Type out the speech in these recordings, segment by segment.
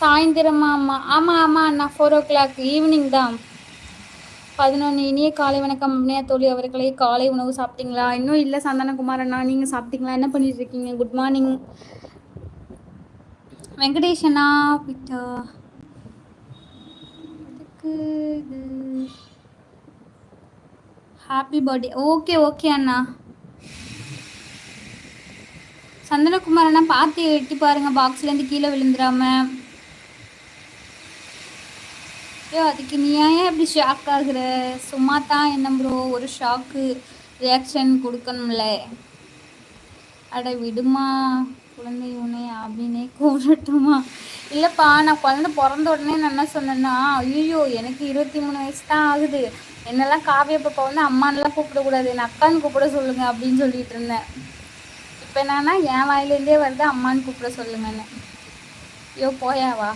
சாயந்தரமா ஆமாம் ஆமாம் ஆமாம் அண்ணா. ஃபோர் ஓ கிளாக் ஈவினிங் தான். பதினொன்று இனிய காலை வணக்கம் அம்னையா தோழி அவர்களே. காலை உணவு சாப்பிட்டீங்களா? இன்னும் இல்லை சந்தானகுமார் அண்ணா. நீங்கள் சாப்பிட்டீங்களா? என்ன பண்ணிட்டு இருக்கீங்க? குட் மார்னிங் வெங்கடேஷ் அண்ணா பிட்டா ஹாப்பி பர்த்டே ஓகே ஓகே அண்ணா. சந்தனகுமார் அண்ணா பார்த்து எட்டி பாருங்க. பாக்ஸ்லேருந்து கீழே விழுந்துடாம. ஐயோ அதுக்கு நீ ஏன் இப்படி ஷாக் ஆகுற? சும்மா தான் என்ன ப்ரோ ஒரு ஷாக்கு ரியாக்ஷன் கொடுக்கணும்ல. அட விடுமா குழந்தை உன்னை அப்படின்னே கூப்பிடட்டுமா? இல்லைப்பா நான் குழந்தை பிறந்த உடனே நான் என்ன சொன்னேன்னா ஐயோ எனக்கு இருபத்தி மூணு வயசு தான் ஆகுது. என்னெல்லாம் காவிய பாப்பா வந்து அம்மானெலாம் கூப்பிடக்கூடாது என் அக்கான்னு கூப்பிட சொல்லுங்க அப்படின்னு சொல்லிட்டு இருந்தேன். இப்போ என்னன்னா என் வாயிலேருந்தே வருது அம்மான்னு கூப்பிட சொல்லுங்கன்னு. ஐயோ போயாவா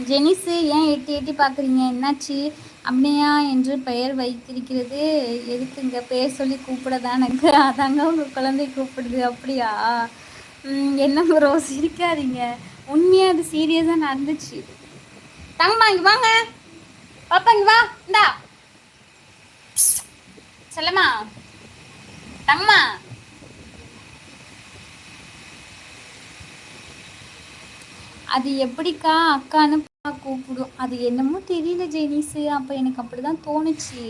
ஜெனிஸு ஏன் எட்டி எட்டி பார்க்குறீங்க? என்னாச்சு? அப்படியா என்று பெயர் வைத்திருக்கிறது. எதுக்குங்க? பெயர் சொல்லி கூப்பிட தானங்க அதாங்க உங்கள் குழந்தை கூப்பிடுது. அப்படியா? என்ன ப்ரோ சிரிக்காதீங்க உண்மையாக அது சீரியஸாக நடந்துச்சு. தங்கம்மா இங்கே வாங்க. பாப்பா இங்கே வா. இந்தா. செல்லம்மா. தங்கம்மா. அது எப்படிக்கா அக்கான்னு கூப்பிடும். அது என்னமோ தெரியல ஜெனிஸு. அப்போ எனக்கு அப்படி தான் தோணுச்சு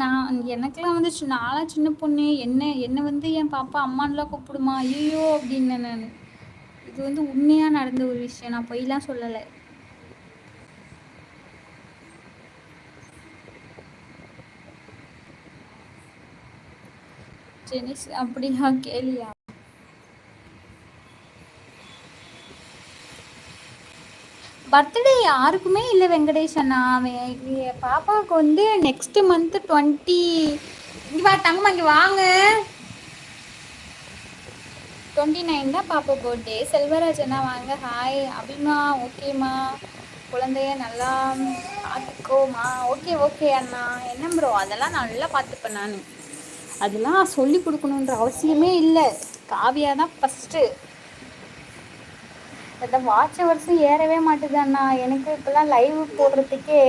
நான் எனக்கெல்லாம் வந்து நான்லாம் சின்ன பொண்ணு. என்ன என்னை வந்து என் பாப்பா அம்மான்லாம் கூப்பிடுமா? ஐயோ அப்படின்னு நான் இது வந்து உண்மையாக நடந்த ஒரு விஷயம். நான் பொய்லாம் சொல்லலை. ஜெனிஸ் அப்படியா? கேளியா? பர்த்டே யாருக்குமே இல்லை வெங்கடேஷ் அண்ணா. பாப்பாவுக்கு வந்து நெக்ஸ்ட் மந்த்து டுவெண்ட்டி இங்கே வா தங்கம்மா இங்கே வாங்க. டுவெண்ட்டி நைன் தான் பாப்பா பர்த்டே செல்வராஜ் அண்ணா வாங்க. ஹாய் அபிமா ஓகேம்மா குழந்தைய நல்லா பார்த்துக்கோமா ஓகே ஓகே அண்ணா. என்ன ப்ரோ அதெல்லாம் நல்லா பார்த்துப்பேன் நான். அதெல்லாம் சொல்லி கொடுக்கணுன்ற அவசியமே இல்லை. காவியா தான் ஃபஸ்ட்டு இந்த வாட்ச் வருஷம் ஏறவே மாட்டுது அண்ணா. எனக்கு இப்போல்லாம் லைவ் போடுறதுக்கே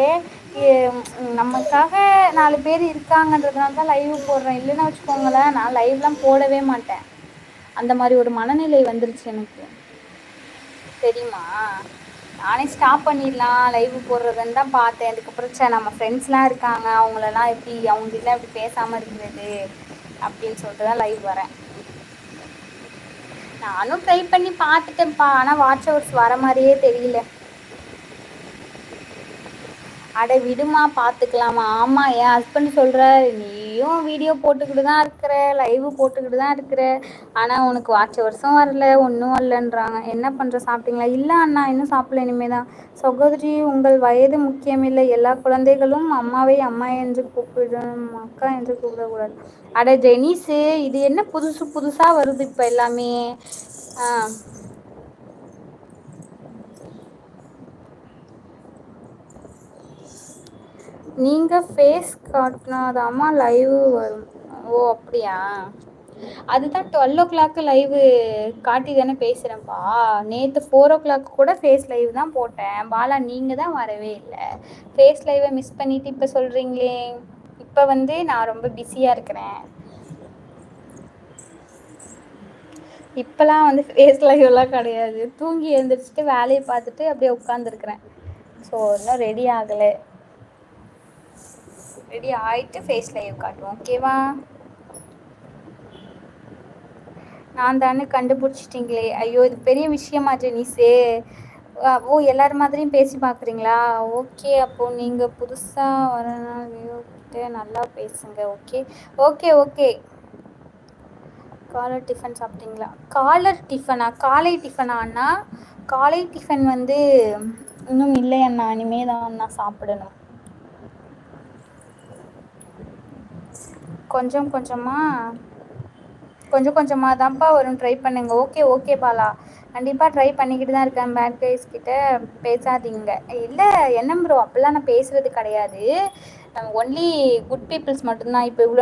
நமக்காக நாலு பேர் இருக்காங்கன்றதுனால தான் லைவ் போடுறேன். இல்லைன்னா வச்சுக்கோங்களேன் நான் லைவ்லாம் போடவே மாட்டேன். அந்த மாதிரி ஒரு மனநிலை வந்துருச்சு எனக்கு. தெரியுமா? நானே ஸ்டாப் பண்ணிடலாம் லைவ் போடுறதுன்னு தான் பார்த்தேன். அதுக்கப்புறம் நம்ம ஃப்ரெண்ட்ஸ்லாம் இருக்காங்க. அவங்களெல்லாம் எப்படி அவங்ககிட்ட எப்படி பேசாமல் இருக்கிறது அப்படின்னு சொல்லிட்டு தான் லைவ் வரேன். நானும் ட்ரை பண்ணி பார்த்துட்டேன்ப்பா. ஆனால் வாட்ச் ஹவர்ஸ் வர மாதிரியே தெரியல. அட விடுமா பார்த்துக்கலாமா ஆமாம் என் ஹஸ்பண்ட் சொல்கிறார் நீயும் வீடியோ போட்டுக்கிட்டு தான் இருக்கிற லைவ் போட்டுக்கிட்டு தான் இருக்கிற. ஆனால் உனக்கு வாட்ச் வருஷம் வரல ஒன்றும் வரலன்றாங்க. என்ன பண்ணுற சாப்பிட்டீங்களா? இல்லை அண்ணா இன்னும் சாப்பிடல இனிமேல் தான் சகோதரி உங்கள் வயது முக்கியமில்லை எல்லா குழந்தைகளும் அம்மாவை அம்மா என்று கூப்பிடும் அக்கா என்று கூப்பிடக்கூடாது. அட ஜெனிஸு இது என்ன புதுசு புதுசாக வருது இப்போ எல்லாமே? ஆ. நீங்கள் ஃபேஸ் காட்டினாதாம்மா லைவ் வரும். ஓ அப்படியா? அதுதான் டுவெல் ஓ கிளாக்கு லைவு காட்டி தானே பேசுகிறேன்ப்பா நேற்று ஃபோர் ஓ கிளாக் கூட ஃபேஸ் லைவ் தான் போட்டேன். பாலா நீங்கள் தான் வரவே இல்லை. ஃபேஸ் லைவை மிஸ் பண்ணிவிட்டு இப்போ சொல்கிறீங்களே இப்போ வந்து நான் ரொம்ப பிஸியாக இருக்கிறேன். இப்போலாம் வந்து ஃபேஸ் லைவ்லாம் கிடையாது. தூங்கி எழுந்திரிச்சிட்டு வேலையை பார்த்துட்டு அப்படியே உட்காந்துருக்குறேன் ஸோ இன்னும் ரெடி ஆகலை. ரெடி ஆகிட்டு ஃபேஸ் லைவ் காட்டுவோம். ஓகேவா நான் தானே கண்டுபிடிச்சிட்டிங்களே. ஐயோ இது பெரிய விஷயமா ஜெனிஸே. ஓ எல்லார் மாதிரியும் பேசி பார்க்குறீங்களா ஓகே அப்போது நீங்கள் புதுசாக வரனால கிட்ட நல்லா பேசுங்க okay okay okay collar tiffin சாப்பிட்டீங்களா? காலர் டிஃபனா காலை டிஃபனாண்ணா காலை டிஃபன் வந்து இன்னும் இல்லை அண்ணா. இனிமே தான் அண்ணா சாப்பிடணும். கொஞ்சம் கொஞ்சமாக கொஞ்சம் கொஞ்சமாக தான்ப்பா வரும். ட்ரை பண்ணுங்கள் ஓகே ஓகே பாலா. கண்டிப்பாக ட்ரை பண்ணிக்கிட்டு தான் இருக்கேன். பேட் கைஸ் கிட்ட பேசாதீங்க. இல்லை என்ன ப்ரோ அப்படிலாம் நான் பேசுகிறது கிடையாது. ஒன்லி குட் பீப்புள்ஸ் மட்டும்தான். இப்போ இவ்வளோ